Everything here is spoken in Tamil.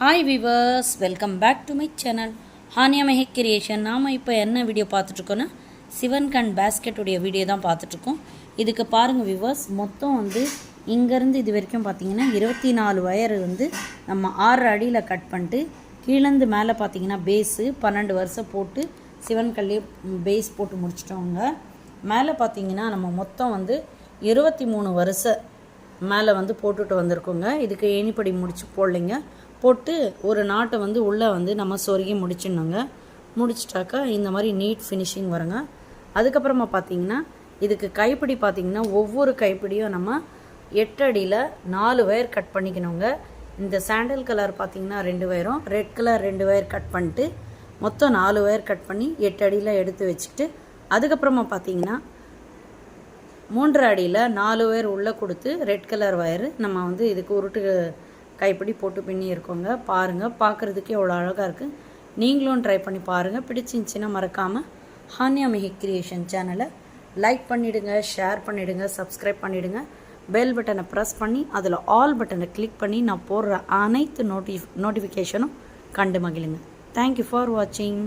Hi viewers welcome back to my channel Haniya Mehik creation நாம் இப்போ என்ன வீடியோ பார்த்துட்ருக்கோன்னா சிவன் கண் பேஸ்கெட்டுடைய வீடியோ தான் பார்த்துட்ருக்கோம் இதுக்கு பாருங்கள் விவர்ஸ் மொத்தம் வந்து இங்கேருந்து இது வரைக்கும் பார்த்தீங்கன்னா இருபத்தி நாலு வயர் வந்து நம்ம ஆறு அடியில் கட் பண்ணிட்டு கீழேருந்து மேலே பார்த்தீங்கன்னா பேஸு பன்னெண்டு வருஷம் போட்டு சிவன் கல்லே பேஸ் போட்டு முடிச்சிட்டோங்க. மேலே பார்த்தீங்கன்னா நம்ம மொத்தம் வந்து இருபத்தி மூணு வருஷம் மேலே வந்து போட்டுட்டு வந்திருக்கோங்க. இதுக்கு ஏணிப்படி முடிச்சு போடலைங்க. போட்டு ஒரு நாட்டை வந்து உள்ளே வந்து நம்ம சொருகி முடிச்சிடணுங்க. முடிச்சிட்டாக்கா இந்த மாதிரி நீட் ஃபினிஷிங் வருங்க. அதுக்கப்புறமா பார்த்தீங்கன்னா இதுக்கு கைப்பிடி பார்த்தீங்கன்னா ஒவ்வொரு கைப்பிடியும் நம்ம எட்டு அடியில் நாலு வயர் கட் பண்ணிக்கணுங்க. இந்த சாண்டல் கலர் பார்த்திங்கன்னா ரெண்டு வயரும் ரெட் கலர் ரெண்டு வயர் கட் பண்ணிட்டு மொத்தம் நாலு வயர் கட் பண்ணி எட்டு அடியில் எடுத்து வச்சுக்கிட்டு அதுக்கப்புறமா பார்த்தீங்கன்னா மூன்று அடியில் நாலு ஒயர் உள்ளே கொடுத்து ரெட் கலர் ஒயரு நம்ம வந்து இதுக்கு உருட்டு கைப்பிடி போட்டு பின்னி இருக்கோங்க பாருங்கள் பார்க்குறதுக்கு எவ்வளோ அழகாக இருக்குது நீங்களும் ட்ரை பண்ணி பாருங்கள் பிடிச்சிருந்துச்சின்னா மறக்காமல் ஹானியா மெஹி கிரியேஷன் சேனலை லைக் பண்ணிவிடுங்க ஷேர் பண்ணிவிடுங்க சப்ஸ்கிரைப் பண்ணிவிடுங்க பெல் பட்டனை ப்ரெஸ் பண்ணி அதில் ஆல் பட்டனை கிளிக் பண்ணி நான் போடுற அனைத்து நோட்டி நோட்டிஃபிகேஷனும் கண்டு மகிழுங்க. தேங்க்யூ ஃபார் வாட்சிங்